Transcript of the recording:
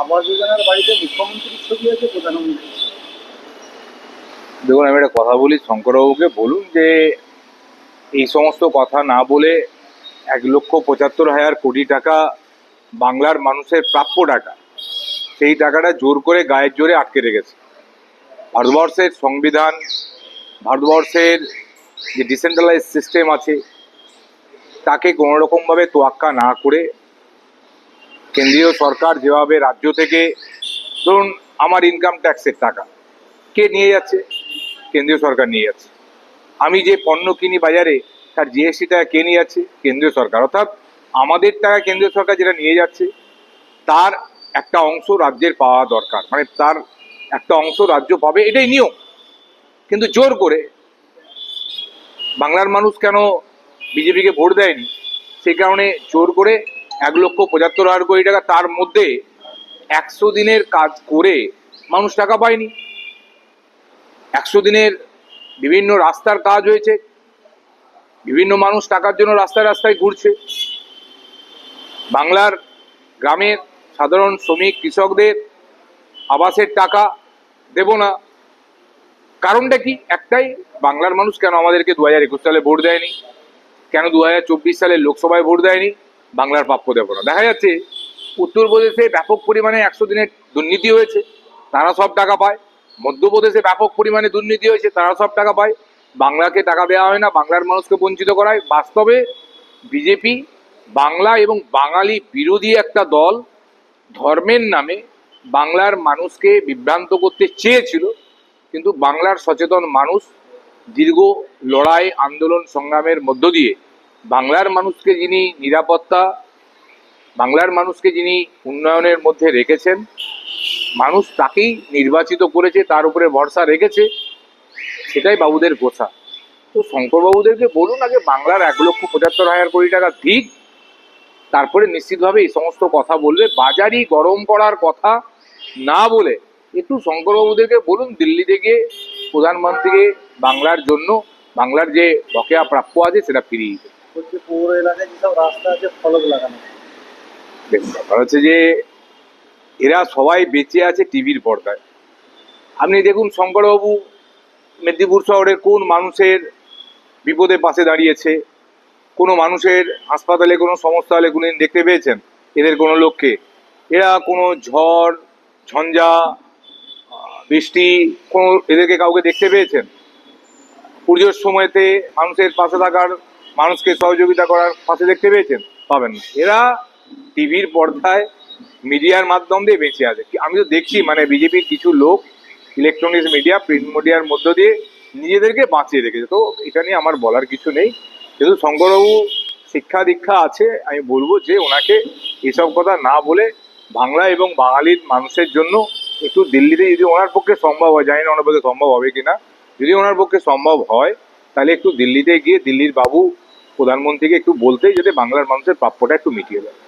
আবাস যোজনার বাড়িতে মুখ্যমন্ত্রীর ছবি আছে দেখুন, আমি একটা কথা বলি, শঙ্করবাবুকে বলুন যে এই সমস্ত কথা না বলে এক লক্ষ পঁচাত্তর হাজার কোটি টাকা বাংলার মানুষের প্রাপ্য টাকা, সেই টাকাটা জোর করে গায়ের জোরে আটকে রেখেছে। ভারতবর্ষের সংবিধান, ভারতবর্ষের যে ডিসেন্ট্রালাইজ সিস্টেম আছে, তাকে কোনোরকমভাবে তোয়াক্কা না করে কেন্দ্রীয় সরকার যেভাবে রাজ্য থেকে, ধরুন আমার ইনকাম ট্যাক্সের টাকা, কে নিয়ে যাচ্ছে? কেন্দ্রীয় সরকার নিয়ে যাচ্ছে। আমি যে পণ্য কিনি বাজারে, তার জিএসটি টাকা কে নিয়ে যাচ্ছে? কেন্দ্রীয় সরকার। অর্থাৎ আমাদের টাকা কেন্দ্রীয় সরকার যেটা নিয়ে যাচ্ছে, তার একটা অংশ রাজ্যের পাওয়া দরকার। মানে তার একটা অংশ রাজ্য পাবে, এটাই নিয়ম। কিন্তু জোর করে বাংলার মানুষ কেন বিজেপিকে ভোট দেয়নি? সেই কারণে জোর করে এক লক্ষ পঁচাত্তর হাজার কোটি টাকা তার মধ্যে একশো দিনের কাজ করে মানুষ টাকা পায়নি। একশো দিনের বিভিন্ন রাস্তার কাজ হয়েছে। বিভিন্ন মানুষ টাকার জন্য রাস্তায় রাস্তায় ঘুরছে। বাংলার গ্রামের সাধারণ শ্রমিক, কৃষকদের আবাসের টাকা দেব না। কারণটা কি? একটাই, বাংলার মানুষ কেন আমাদেরকে দু হাজার একুশ সালে ভোট দেয়নি? কেন দু হাজার চব্বিশ সালে লোকসভায় ভোট দেয়নি? বাংলার প্রাপ্য দেব না। দেখা যাচ্ছে উত্তরপ্রদেশে ব্যাপক পরিমাণে একশো দিনের দুর্নীতি হয়েছে, তারা সব টাকা পায়। মধ্যপ্রদেশে ব্যাপক পরিমাণে দুর্নীতি হয়েছে, তারা সব টাকা পায়। বাংলাকে টাকা দেওয়া হয় না, বাংলার মানুষকে বঞ্চিত করায় বাস্তবে বিজেপি বাংলা এবং বাঙালি বিরোধী একটা দল ধর্মের নামে বাংলার মানুষকে বিভ্রান্ত করতে চেয়েছিল, কিন্তু বাংলার সচেতন মানুষ দীর্ঘ লড়াই, আন্দোলন, সংগ্রামের মধ্য দিয়ে বাংলার মানুষকে যিনি নিরাপত্তা, বাংলার মানুষকে যিনি উন্নয়নের মধ্যে রেখেছেন, মানুষ তাকেই নির্বাচিত করেছে, তার উপরে ভরসা রেখেছে, সেটাই বাবুদের গোসা তো শঙ্করবাবুদেরকে বলুন আগে বাংলার এক লক্ষ পঁচাত্তর হাজার কোটি টাকা দিক তারপরে নিশ্চিতভাবে এই সমস্ত কথা বলবে বাজারই গরম করার কথা না বলে একটু শঙ্করবাবুদেরকে বলুন দিল্লি থেকে প্রধানমন্ত্রীকে বাংলার জন্য, বাংলার যে বকেয়া প্রাপ্য আছে সেটা ফিরিয়ে দিতে। বলছে পৌর এলাকায় যেসব রাস্তা আছে, ফলক লাগানো। ব্যাপার হচ্ছে যে এরা সবাই বেঁচে আছে টিভির পর্দায়। আপনি দেখুন শঙ্করবাবু মেদিনীপুর শহরের কোন মানুষের বিপদে পাশে দাঁড়িয়েছে? কোনো মানুষের হাসপাতালে, কোনো সমস্যা হলে কোনোদিন দেখতে পেয়েছেন? এদের কোনো লোককে? এরা কোনো ঝড়, ঝঞ্ঝা, বৃষ্টি, কোনো এদেরকে কাউকে দেখতে পেয়েছেন? পুজোর সময়তে মানুষের পাশে থাকার মানুষকে সহযোগিতা করার পাশে দেখতে পেয়েছেন, পাবেন না। এরা টিভির পর্দায় মিডিয়ার মাধ্যম দিয়ে বেঁচে আছে। আমি তো দেখছি মানে বিজেপির কিছু লোক ইলেকট্রনিক্স মিডিয়া প্রিন্ট মিডিয়ার মধ্য দিয়ে নিজেদেরকে বাঁচিয়ে রেখেছে। তো এটা নিয়ে আমার বলার কিছু নেই। কিন্তু শঙ্করবাবু শিক্ষা দীক্ষা আছে, আমি বলব যে ওনাকে এসব কথা না বলে বাংলা এবং বাঙালির মানুষের জন্য একটু দিল্লিতে যদি ওনার পক্ষে সম্ভব হয়, জানি না ওনার পক্ষে সম্ভব হবে কিনা, যদি ওনার পক্ষে সম্ভব হয়, তাহলে একটু দিল্লিতে গিয়ে দিল্লির বাবু প্রধানমন্ত্রীকে একটু বলতেই যাতে বাংলার মানুষের প্রাপ্যটা একটু মিটিয়ে দেয়।